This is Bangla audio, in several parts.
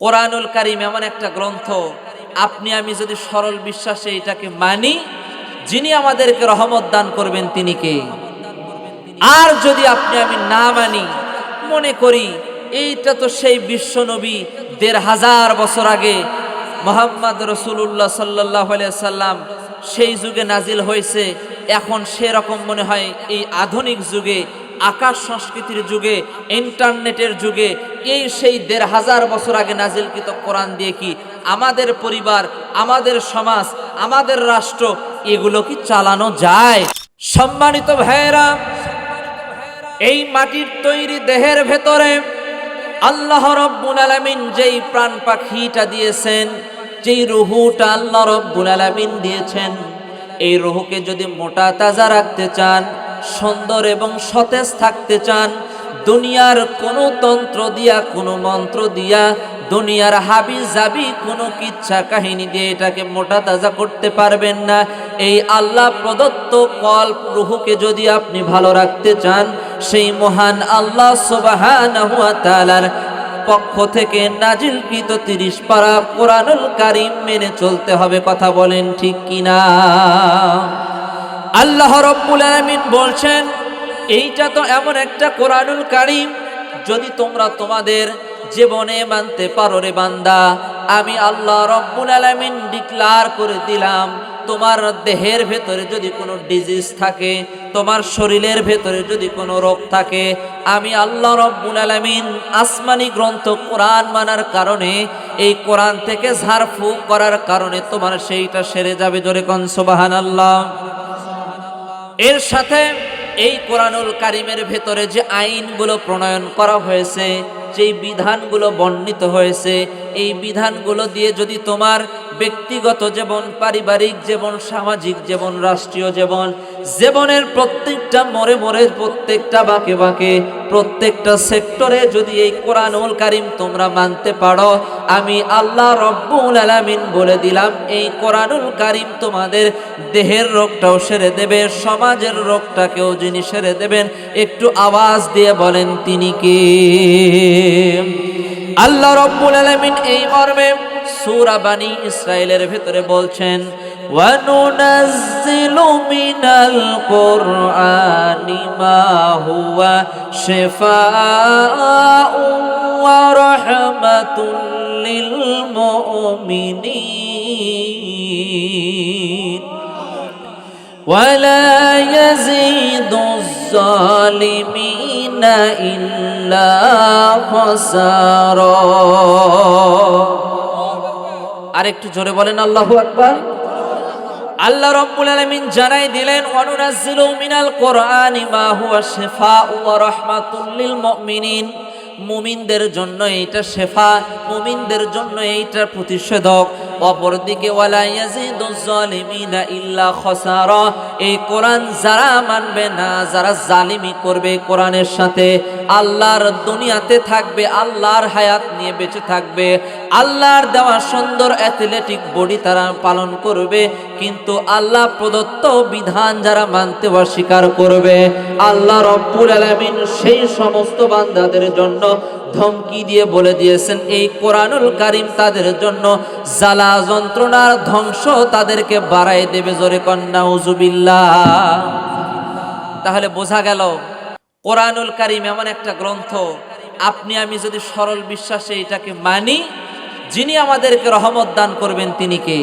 কোরআনুল কারিম এমন একটা গ্রন্থ, আপনি আমি যদি সরল বিশ্বাসে এটাকে মানি, যিনি আমাদেরকে রহমত দান করবেন তিনি কে? আর যদি আপনি আমি না মানি, মনে করি এইটা তো সেই বিশ্ব নবী দেড় হাজার বছর আগে মোহাম্মদ রসুল্লাহ সাল্লাহ সাল্লাম সেই যুগে নাজিল হয়েছে। এখন সেরকম মনে হয় এই আধুনিক যুগে আকাশ সংস্কৃতির যুগে, ইন্টারনেটের যুগে, এই সেই দেড় হাজার বছর আগে নাজিলকৃত কোরআন দিয়ে কি আমাদের পরিবার, আমাদের সমাজ, আমাদের রাষ্ট্র এগুলো কি চালানো যায়? সম্মানিত ভাইয়েরা, এই মাটির তৈরি দেহের ভেতরে আল্লাহ রব্বুল আলামিন যেই প্রাণ পাখিটা দিয়েছেন, যেই রুহুটা আল্লাহ রব্বুল আলামিন দিয়েছেন, এই রুহুকে যদি মোটা তাজা রাখতে চান সুন্দর এবং সতেজ থাকতে চান। দুনিয়ার কোনো তন্ত্র দিয়া, কোনো মন্ত্র দিয়া, দুনিয়ার হাবি জাবি কোনো কিচ্ছা কাহিনী দিয়ে এটাকে মোটা তাজা করতে পারবেন না। এই আল্লাহ প্রদত্ত কল্প রুহুকে যদি আপনি ভালো রাখতে চান, সেই মহান আল্লাহ তাআলার পক্ষ থেকে নাজিলকৃত তিরিশ পারা কোরআনুল কারিম মেনে চলতে হবে। কথা বলেন ঠিক কিনা? আল্লাহ রব্বুল আলামিন বলছেন, এইটা তো এমন একটা কোরআনুল কারিম, যদি তোমরা তোমাদের জীবনে মানতে পারো রে বান্দা, আমি আল্লাহ রব্বুল আলামিন ডিক্লার করে দিলাম, তোমার দেহের ভেতরে যদি কোনো ডিজিজ থাকে, তোমার শরীরের ভেতরে যদি কোনো রোগ থাকে, আমি আল্লাহ রব্বুল আলামিন আসমানি গ্রন্থ কোরআন মানার কারণে, এই কোরআন থেকে ঝাড়ফুঁক করার কারণে তোমার সেইটা সেরে যাবে জোরে কন সুবহানাল্লাহ। এর সাথে এই কোরআনুল কারিমের ভেতরে যে আইনগুলো প্রণয়ন করা হয়েছে, যেই বিধানগুলো বর্ণিত হয়েছে, এই বিধানগুলো দিয়ে যদি তোমার ব্যক্তিগত জীবন, পারিবারিক জীবন, সামাজিক জীবন, রাষ্ট্রীয় জীবন, জীবনের প্রত্যেকটা মোড়ে মোড়ে, প্রত্যেকটা বাঁকে বাঁকে, প্রত্যেকটা সেক্টরে যদি এই কোরআনুল কারিম তোমরা মানতে পারো, আমি আল্লাহ রব্বুল আলামিন বলে দিলাম, এই কোরআনুল কারিম তোমাদের দেহের রোগটাও সেরে দেবে, সমাজের রোগটাকেও যিনি সেরে দেবেন, একটু আওয়াজ দিয়ে বলেন তিনি কে? আল্লাহ রব্বুল আলামিন এই মর্মে সূরা বানি ইসরাইলের ভেতরে বলছেন وننزل من القرآن ما هو شفاء ورحمة للمؤمنين ولا يزيد الظالمين إلا خسارا আরেকটু জোরে বলেন আল্লাহু আকবার। আল্লাহ রব্বুল আলামিন জানাই দিলেন, ওয়ানুনাজ্জিলু মিনাল কোরআনি মা হুয়া শিফাউ ওয়া রাহমাতুল লিল মুমিনিন। মুমিনদের জন্য এইটা শেফা, মুমিনদের জন্য এইটা প্রতিষেধক। অপরদিকে ইল্লা খাসারা। এই কোরআন যারা মানবে না, যারা জালিমি করবে কোরআনের সাথে। আল্লাহর দুনিয়াতে থাকবে, আল্লাহর হায়াত নিয়ে বেঁচে থাকবে। আল্লাহর দেওয়া সুন্দর অ্যাথলেটিক বডি তারা পালন করবে, কিন্তু আল্লাহ প্রদত্ত বিধান যারা মানতে অস্বীকার করবে। আল্লাহ রব্বুল আলামিন সেই সমস্ত বান্দাদের জন্য ধমকি দিয়ে বলে দিয়েছেন, এই কোরআনুল কারিম তাদের জন্য জ্বালা যন্ত্রণার ধ্বংস তাদেরকে বাড়াই দেবে। জোরে কন্যা উজুবিল্লাহ তাহলে বোঝা গেল কোরআনুল কারিম এমন একটা গ্রন্থ, আপনি আমি যদি সরল বিশ্বাসে এটাকে মানি, যিনি আমাদেরকে রহমত দান করবেন তিনি কে?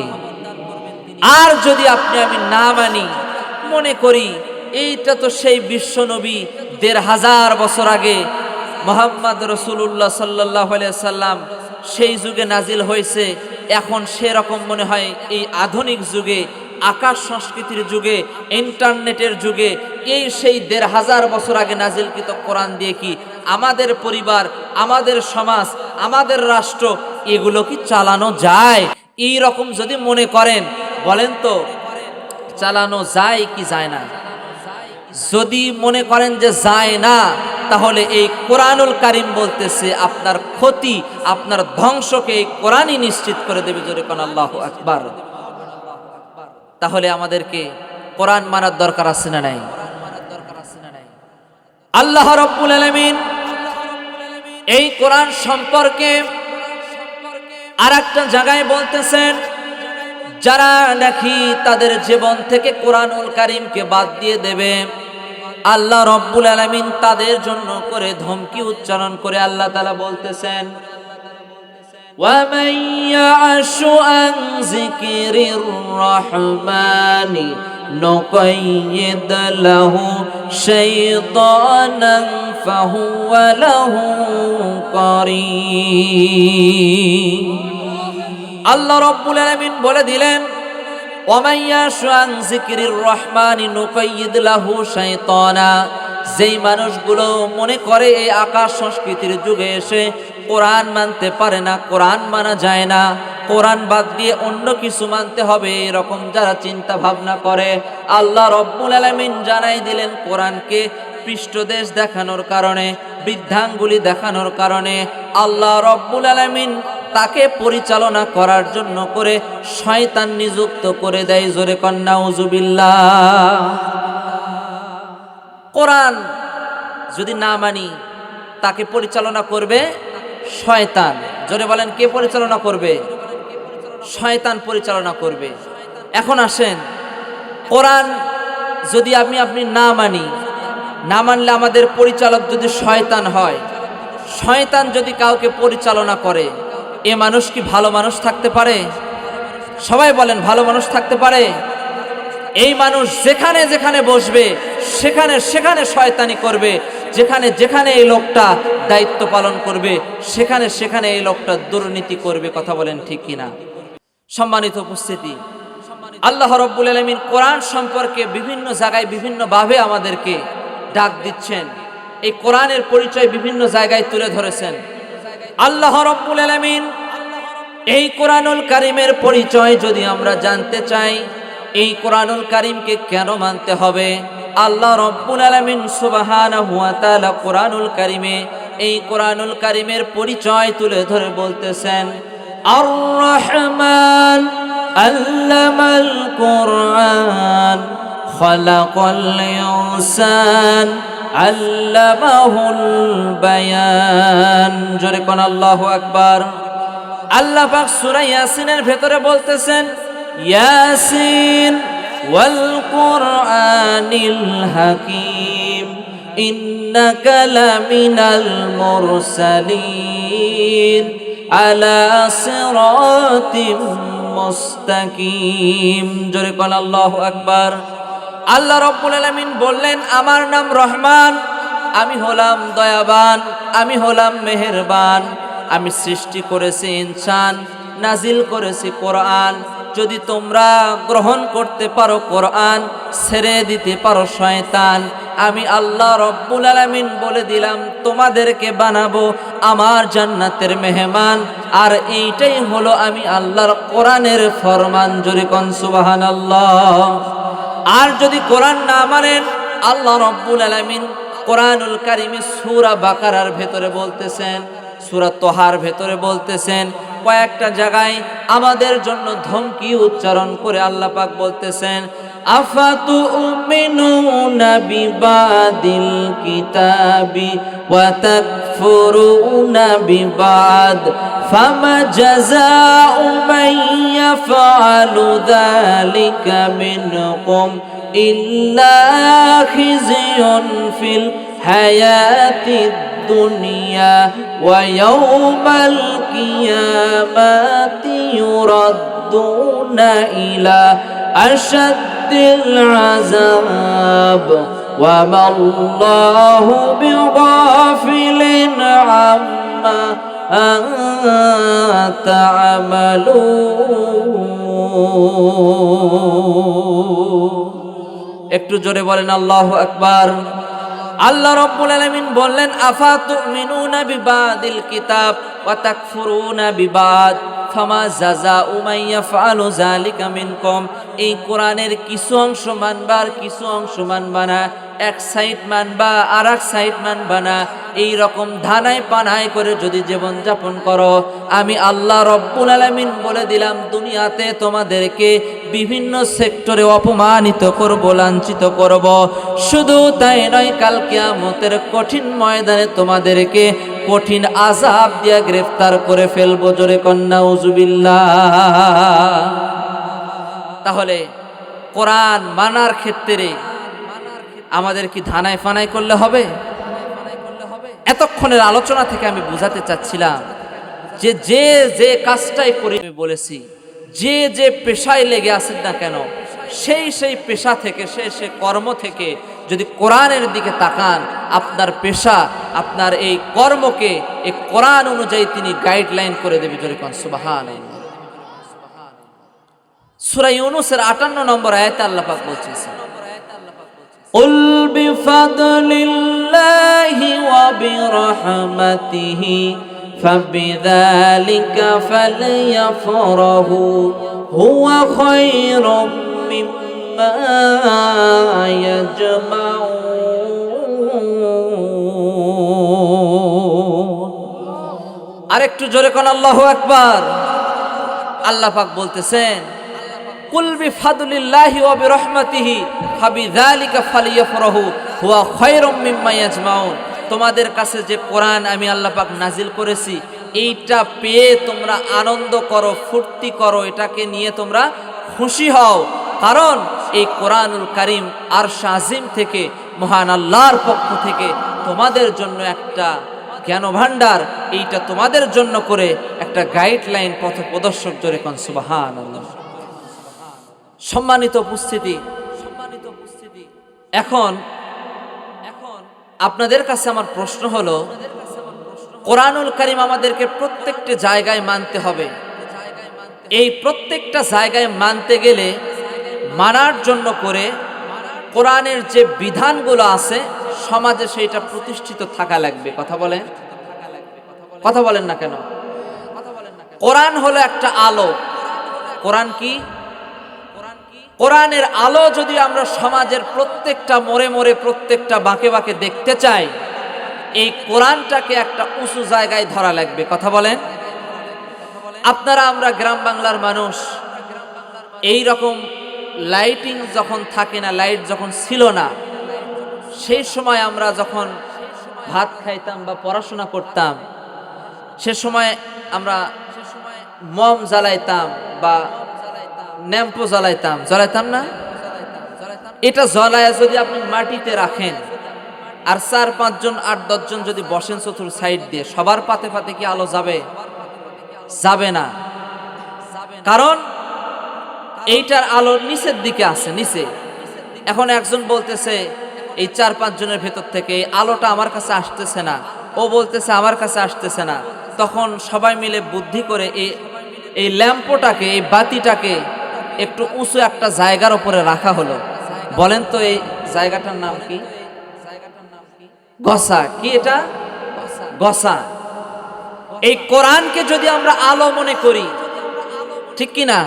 আর যদি আপনি আমি না মানি, মনে করি এইটা তো সেই বিশ্ব নবী দেড় হাজার বছর আগে মোহাম্মদ রসুল্লাহ সাল্লাহ সাল্লাম সেই যুগে নাজিল হয়েছে। এখন সেরকম মনে হয় এই আধুনিক যুগে আকাশ সংস্কৃতির যুগে, ইন্টারনেটের যুগে, এই সেই দেড় হাজার বছর আগে নাজিলকৃত কোরআন দিয়ে কি আমাদের পরিবার, আমাদের সমাজ, আমাদের রাষ্ট্র এগুলো কি চালানো যায়? এই রকম যদি মনে করেন, বলেন তো, চালানো যায় কি যায় না? যদি মনে করেন যে যায় না, তাহলে এই কোরআনুল কারিম বলতেছে, আপনার ক্ষতি, আপনার ধ্বংসকে এই কোরআনই নিশ্চিত করে দেবে জোরে কোন আল্লাহ আকবার। তাহলে আমাদেরকে কোরআন মানার দরকার আছে না নাই? আল্লাহ রব্বুল আলামিন এই কোরআন সম্পর্কে আর একটা জায়গায় বলতেছেন, যারা নাকি তাদের জীবন থেকে কোরআনুল কারিমকে বাদ দিয়ে দেবে, আল্লাহ রব্বুল আলমিন তাদের জন্য করে ধমকি উচ্চারণ করে আল্লাহ তালা বলতেছেন ومن يعش عن ذكر الرحمن نقيد له شيطانا فهو له قرين আল্লাহ রব্বুল আলামিন বলে দিলেন ওমাইয়া শান জিকিরির রহমান নুকাইয়িদ লাহু শাইতানা যেই মানুষগুলো মনে করে এই আকাশ সংস্কৃতির যুগে এসে কোরআন মানতে পারে না, কোরআন মানা যায় না। কোরআন বাদ দিয়ে অন্য কিছু মানতে হবে, এরকম যারা চিন্তা ভাবনা করে। আল্লাহ রব্বুল আলামিন জানাই দিলেন কোরআনকে পৃষ্ঠদেশ দেখানোর কারণে, বৃদ্ধাঙ্গুলি দেখানোর কারণে। আল্লাহ রব্বুল আলামিন তাকে পরিচালনা করার জন্য করে শয়তান নিযুক্ত করে দেয়, জোরে কন্যা উজুবিল্লা কোরআন যদি না মানি, তাকে পরিচালনা করবে? শয়তান। জোরে বলেন, কে পরিচালনা করবে? শয়তান পরিচালনা করবে। এখন আসেন, কোরআন যদি আমি, আপনি না মানি, না মানলে আমাদের পরিচালক যদি শয়তান হয়, শয়তান যদি কাউকে পরিচালনা করে, এ মানুষ কি ভালো মানুষ থাকতে পারে? সবাই বলেন, ভালো মানুষ থাকতে পারে? এই মানুষ যেখানে যেখানে বসবে, সেখানে সেখানে শয়তানি করবে যেখানে যেখানে এই লোকটা দায়িত্ব পালন করবে, সেখানে সেখানে এই লোকটা দুর্নীতি করবে, কথা বলেন ঠিক কিনা? সম্মানিত উপস্থিতি, আল্লাহ রব্বুল আলমিন কোরআন সম্পর্কে বিভিন্ন জায়গায় বিভিন্নভাবে আমাদেরকে ডাক দিচ্ছেন। এই কোরআনের পরিচয় বিভিন্ন জায়গায় তুলে ধরেছেন। আল্লাহ রব্বুল আলমিন এই কোরআনুল কারিমের পরিচয় যদি আমরা জানতে চাই, এই কোরআনুল কারিমকে কেন মানতে হবে? আল্লাহ রব্বুল আলমিন সুবাহানা হুয়া তাআলা কোরআনুল কারিমে এই কোরআনুল কারিমের পরিচয় তুলে ধরে বলতেছেন কোরআন বায়ান। আকবার। আল্লাহ পাক সূরা ইয়াসিনের ভেতরে বলতেছেন, ইয়াসিন হাকীম ইন্নাকা লামিনাল মুরসালিন, আলা সিরাতিম মুস্তাকিম। জোরে কোন আল্লাহু আকবার। আল্লাহ রব্বুল আলামিন বললেন, আমার নাম রহমান, আমি হলাম দয়াবান, আমি হলাম মেহেরবান, আমি সৃষ্টি করেছি ইনসান নাজিল করেছি কোরআন যদি তোমরা গ্রহণ করতে পারো কোরআন, ছেড়ে দিতে পারো শয়তান, আমি আল্লাহ রব্বুল আলামিন বলে দিলাম, তোমাদেরকে বানাবো আমার জান্নাতের মেহমান। আর এইটাই হলো আমি আল্লাহর কোরআনের ফরমান, জোরে কন সুবহানাল্লাহ। আর যদি কোরআন না মানেন, আল্লাহ রব্বুল আলামিন কোরআনুল কারিমে সুরা বাকারার ভেতরে বলতেছেন, সূরা তোহার ভেতরে বলতেছেন কয়েকটা জায়গায় আমাদের জন্য ধমকি উচ্চারণ করে আল্লাহ পাক বলতেছেন আফাতু উমিনুনা বিবাদিল কিতাবি ওয়া তাকফুরুনা বিবাদ ফামা জাযাউ মান ইয়াফআলু যালিকা মিনকুম ইল্লা খিজিয়ুন ফিল হায়াতিদ الدنيا ويوم القيامة يردون إلى أشد العذاب وما الله بغافل عما تعملون একটু জোরে বলেন আল্লাহ আকবার আল্লাহ রব্বুল আলামিন বললেন, আফা তুমিনুনা বিবাদিল কিতাব ওয়া তাকফুরুনা বিবাদ? ফামা জাযাউ মান ইয়াফআলু যালিকা মিনকুম? এই কোরআনের কিছু অংশ মানবার কিছু অংশ মানবা না। এক সাইড মানবা আর এক সাইড মানবা না। এই রকম ধানায় পানায় করে যদি জীবন যাপন করো, আমি আল্লাহ রব্বুল আলামিন বলে দিলাম, দুনিয়াতে তোমাদেরকে বিভিন্ন সেক্টরে অপমানিত করব, লাঞ্ছিত করব। শুধু তাই নয়, কাল কিয়ামতের কঠিন ময়দানে তোমাদেরকে কঠিন আজাব দিয়া গ্রেফতার করে ফেলব, জোরে কন্যা উজুবিল্লা তাহলে কোরআন মানার ক্ষেত্রে আমাদের কি ধানায় ফানায় করলে হবে? এতক্ষণের আলোচনা থেকে আমি বুঝাতে চাচ্ছিলাম যে যে যে কাজটাই করি, আমি বলেছি, যে যে পেশায় লেগে আসেন না কেন, সেই সেই পেশা থেকে সে সে কর্ম থেকে যদি কোরআনের দিকে তাকান, আপনার পেশা, আপনার এই কর্মকে, এই কোরআন অনুযায়ী তিনি গাইডলাইন করে দেবে যদি কন সুবাহান সুরা ইউনুসের আটান্ন নম্বর আয়াতে আল্লাহ পাক বলছেন قل بفضل الله وبرحمته فبذلك فليفرحوا هو خير مما يجمعون আরেকটু জোরে কোন আল্লাহু আকবার আল্লাহ পাক বলতেছেন কুল বিফাদুলিল্লাহি ওয়া বিরহমাতিহি ফাবিযালিকা ফালিয়াফরাহু, হুয়া খায়রুম মিম্মা ইয়াজমাউন। তোমাদের কাছে যে কোরআন আমি আল্লাহ পাক নাজিল করেছি, এইটা পেয়ে তোমরা আনন্দ করো, ফুর্তি করো, এটাকে নিয়ে তোমরা খুশি হও। কারণ এই কোরআনুল কারিম আর শাজিম থেকে, মহান আল্লাহর পক্ষ থেকে তোমাদের জন্য একটা জ্ঞান ভাণ্ডার এইটা তোমাদের জন্য করে একটা গাইডলাইন পথ প্রদর্শক জোরে কন সুবাহান আল্লাহ সম্মানিত উপস্থিতি। সম্মানিত উপস্থিতি এখন এখন আপনাদের কাছে আমার প্রশ্ন হলো, কোরআনুল করিম আমাদেরকে প্রত্যেকটি জায়গায় মানতে হবে। এই প্রত্যেকটা জায়গায় মানতে গেলে মানার জন্য করে কোরআনের যে বিধানগুলো আছে, সমাজে সেইটা প্রতিষ্ঠিত থাকা লাগবে। কথা বলেন। কথা বলেন না কেন? কোরআন হলো একটা আলো। কোরআন কি? কোরআনের আলো যদি আমরা সমাজের প্রত্যেকটা মোড়ে মোড়ে প্রত্যেকটা বাঁকে বাঁকে দেখতে চাই, এই কোরআনটাকে একটা উঁচু জায়গায় ধরা লাগবে। কথা বলেন? আপনারা আমরা গ্রাম বাংলার মানুষ, এই রকম লাইটিং যখন থাকে না, লাইট যখন ছিল না, সেই সময় আমরা যখন ভাত খাইতাম বা পড়াশোনা করতাম, সে সময় আমরা মম জ্বালাইতাম বা ন্যাম্পো জ্বালাইতাম। জ্বালাইতাম না? এটা জ্বলায় যদি আপনি মাটিতে রাখেন, আর চার, পাঁচজন, আট, দশজন যদি বসেন চতুর সাইড দিয়ে, সবার পাতে পাতে কি আলো যাবে? যাবে না। কারণ এইটার আলো নিচের দিকে আছে, নিচে। এখন একজন বলতেছে, এই চার, পাঁচজনের ভেতর থেকে এই আলোটা আমার কাছে আসতেছে না। ও বলতেছে, আমার কাছে আসতেছে না। তখন সবাই মিলে বুদ্ধি করে এই এই ল্যাম্পোটাকে, এই বাতিটাকে একটু উঁচু একটা জায়গার উপরে রাখা হলো। বলেন তো এই জায়গাটার নাম কি? গসা। কি এটা? গসা। এই কোরআনকে যদি আমরা আলো মনে করি, ঠিক কি না?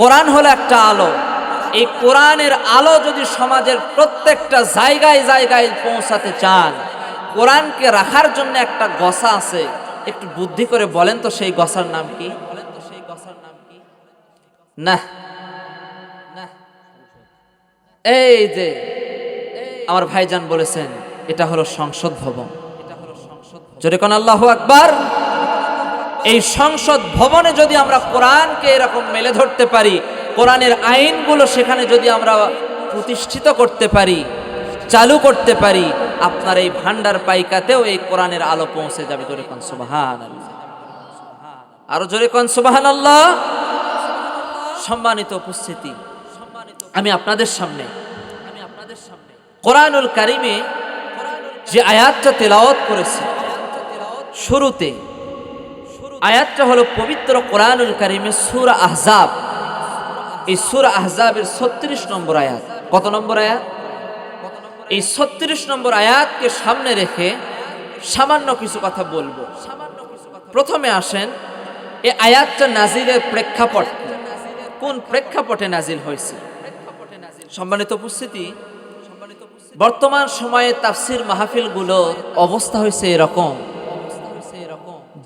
কোরআন হলো একটা আলো। এই কোরআনের আলো যদি সমাজের প্রত্যেকটা জায়গায় জায়গায় পৌঁছাতে চান, কোরআনকে রাখার জন্য একটা গসা আছে। একটু বুদ্ধি করে বলেন তো সেই গসার নাম কি? না। এই যে আমার ভাইজান বলেছেন, এটা হলো সংসদ ভবন। জোরে কোন আল্লাহ আকবার, এই সংসদ ভবনে যদি আমরা কোরআনকে এরকম মেলে ধরতে পারি, কোরআনের আইনগুলো সেখানে যদি আমরা প্রতিষ্ঠিত করতে পারি, চালু করতে পারি, আপনার এই ভান্ডার পাইকাতেও এই কোরআনের আলো পৌঁছে যাবে জোরে কন সুবাহান আরও জোরে কন সুবাহান আল্লাহ সম্মানিত উপস্থিতি। আমি আপনাদের সামনে আমি আপনাদের সামনে কোরআনুল কারিমে যে আয়াতটা তেলাওয়াত করেছি, শুরুতে আয়াতটা হলো পবিত্র কোরআনুল কারিমে সুর আহজাব। এই সুর আহজাবের ছত্রিশ নম্বর আয়াত। কত নম্বর আয়াত? এই ছত্রিশ নম্বর আয়াতকে সামনে রেখে সামান্য কিছু কথা বলব। প্রথমে আসেন এই আয়াতটা নাজিরের প্রেক্ষাপট? কোন প্রেক্ষাপটে নাজিল হয়েছে? সম্মানিত উপস্থিতি, বর্তমান সময়ে তাফসির মাহফিলগুলোর অবস্থা হয়েছে এরকম।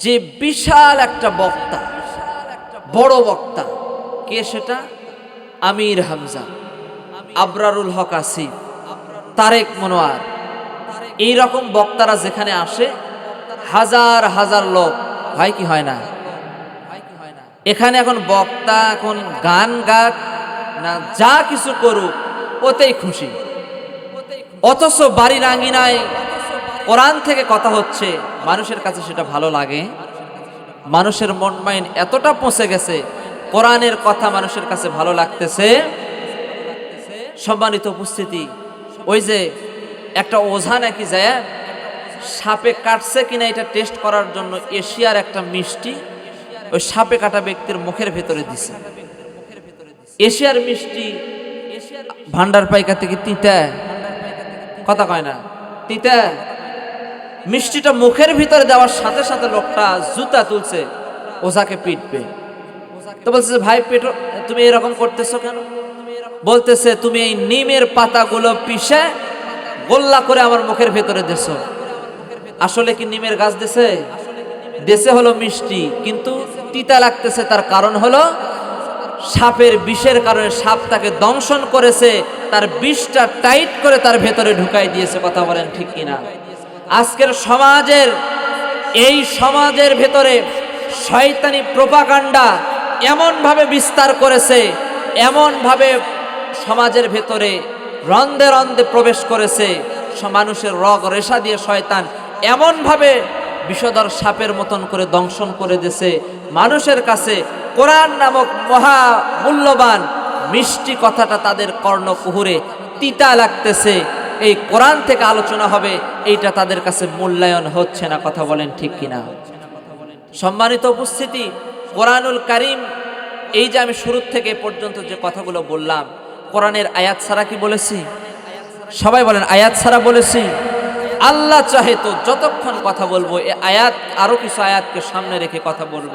যে বিশাল একটা বক্তা, বড় বক্তা, কে সেটা? আমির হামজা, আবরারুল হক আসিফ, তারেক মনোয়ার। এই রকম বক্তারা যেখানে আসে, হাজার হাজার লোক, হয় কি হয় না? এখানে এখন বক্তা, এখন গান গাক, না যা কিছু করুক, ওতেই খুশি। অথচ বাড়ির আঙ্গিনায় কোরআন থেকে কথা হচ্ছে, মানুষের কাছে সেটা ভালো লাগে। মানুষের মন মাইন্ড এতটা পৌঁছে গেছে, কোরআনের কথা মানুষের কাছে ভালো লাগতেছে। সম্মানিত উপস্থিতি, ওই যে একটা ওঝা নাকি যায় সাপে কাটছে কিনা এটা টেস্ট করার জন্য এশিয়ার একটা মিষ্টি। ওই সাপে কাটা ব্যক্তির মুখের ভেতরে দিছে। এশিয়ার মিষ্টি ভান্ডার পাইকা থেকে তিতা, কথা কয় না, তিতা। মিষ্টিটা মুখের ভিতরে দেওয়ার সাথে সাথে লোকটা জুতা তুলছে, ওঝাকে পিটবে। তো বলছে ভাই পেটো তুমি এরকম করতেছো কেন? বলতেছে, তুমি এই নিমের পাতাগুলো পিষে গোল্লা করে আমার মুখের ভেতরে দেছো। আসলে কি নিমের গাছ দেশে দেশে হলো মিষ্টি, কিন্তু তিতা লাগতেছে, তার কারণ হলো সাপের বিষের কারণে সাপ তাকে দংশন করেছে, তার বিষটা টাইট করে তার ভেতরে ঢুকাই দিয়েছে, কথা বলেন ঠিক কিনা? আজকের সমাজের, এই সমাজের ভেতরে শয়তানি প্রপাকাণ্ডা এমনভাবে বিস্তার করেছে, এমনভাবে সমাজের ভেতরে রন্ধে রন্ধে প্রবেশ করেছে মানুষের রগ রেশা দিয়ে শয়তান এমনভাবে বিষধর সাপের মতন করে দংশন করে দিয়েছে মানুষের কাছে কোরআন নামক মহা মূল্যবান মিষ্টি কথাটা তাদের কর্ণকুহুরে তিতা লাগতেছে। এই কোরআন থেকে আলোচনা হবে, এইটা তাদের কাছে মূল্যায়ন হচ্ছে না, কথা বলেন ঠিক কিনা? সম্মানিত উপস্থিতি, কোরআনুল কারিম, এই যে আমি শুরু থেকে পর্যন্ত যে কথাগুলো বললাম, কোরআনের আয়াত ছাড়া কি বলেছি? সবাই বলেন, আয়াত ছাড়া বলেছি। আল্লাহ চাহে তো যতক্ষণ কথা বলব, এ আয়াত, আরও কিছু আয়াতকে সামনে রেখে কথা বলব।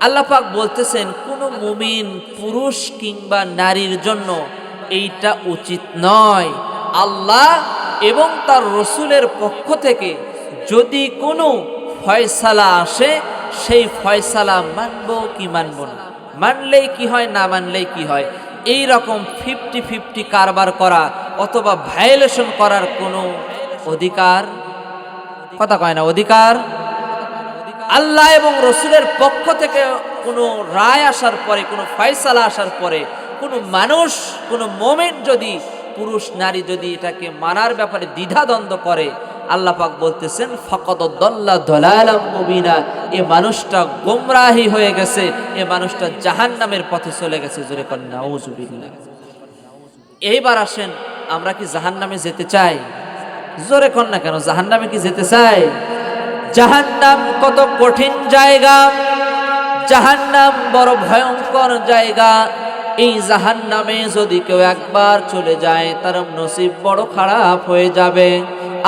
আল্লাহু আকবার আল্লাহ পাক বলতেছেন, কোনো মুমিন পুরুষ কিংবা নারীর জন্য এইটা উচিত নয়। আল্লাহ এবং তার রসুলের পক্ষ থেকে যদি কোনো ফয়সালা আসে, সেই ফয়সালা মানব কি মানব না? মানলেই কি হয়, না মানলেই কি হয়? এই রকম ফিফটি ফিফটি কারবার করা অথবা ভায়োলেশন করার কোনো অধিকার? কথা কয় না, অধিকার আল্লাহ এবং রসুলের পক্ষ থেকে কোনো রায় আসার পরে, কোনো ফয়সালা আসার পরে, কোনো মানুষ, কোনো মোমেন্ট যদি, পুরুষ, নারী যদি এটাকে মানার ব্যাপারে দ্বিধাদ্বন্দ্ব করে, আল্লাহ পাক বলতেছেন ফকত দল্লা দলালাম মুবিনা এ মানুষটা গোমরাহি হয়ে গেছে, এ মানুষটা জাহান নামের পথে চলে গেছে, জোরে কন্যা ওজুবিল্লাহ এইবার আসেন, আমরা কি জাহান নামে যেতে চাই? জোরে কন্যা কেন জাহান নামে কি যেতে চাই? জাহান্নাম কত কঠিন জায়গা। জাহান্নাম বড় ভয়ঙ্কর জায়গা। এই জাহান্নামে যদি কেউ একবার চলে যায়, তার নসিব বড় খারাপ হয়ে যাবে।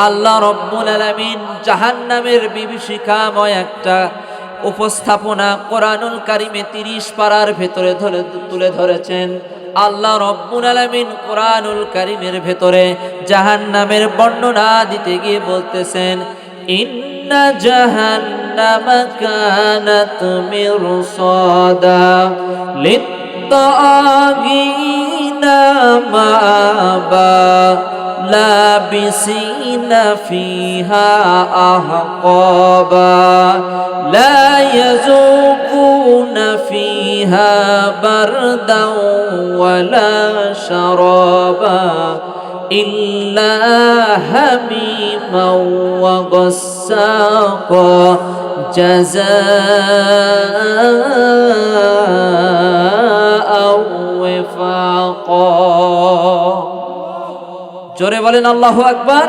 আল্লাহ রব্বুল আলামিন জাহান্নামের বিভীষিকাময় একটা উপস্থাপনা কোরআনুল কারিমে তিরিশ পাড়ার ভেতরে ধরে, তুলে ধরেছেন। আল্লাহ রব্বুল আলামিন কোরআনুল কারিমের ভেতরে জাহান্নামের বর্ণনা দিতে গিয়ে বলতেছেন إن جهنم كانت مرصادا للطاغين مآبا لابسين فيها أحقابا لا يذوقون فيها بردا ولا شرابا إلا هميما وغسا وغساقا جزاء وفاقا জোরে বলেন আল্লাহু আকবার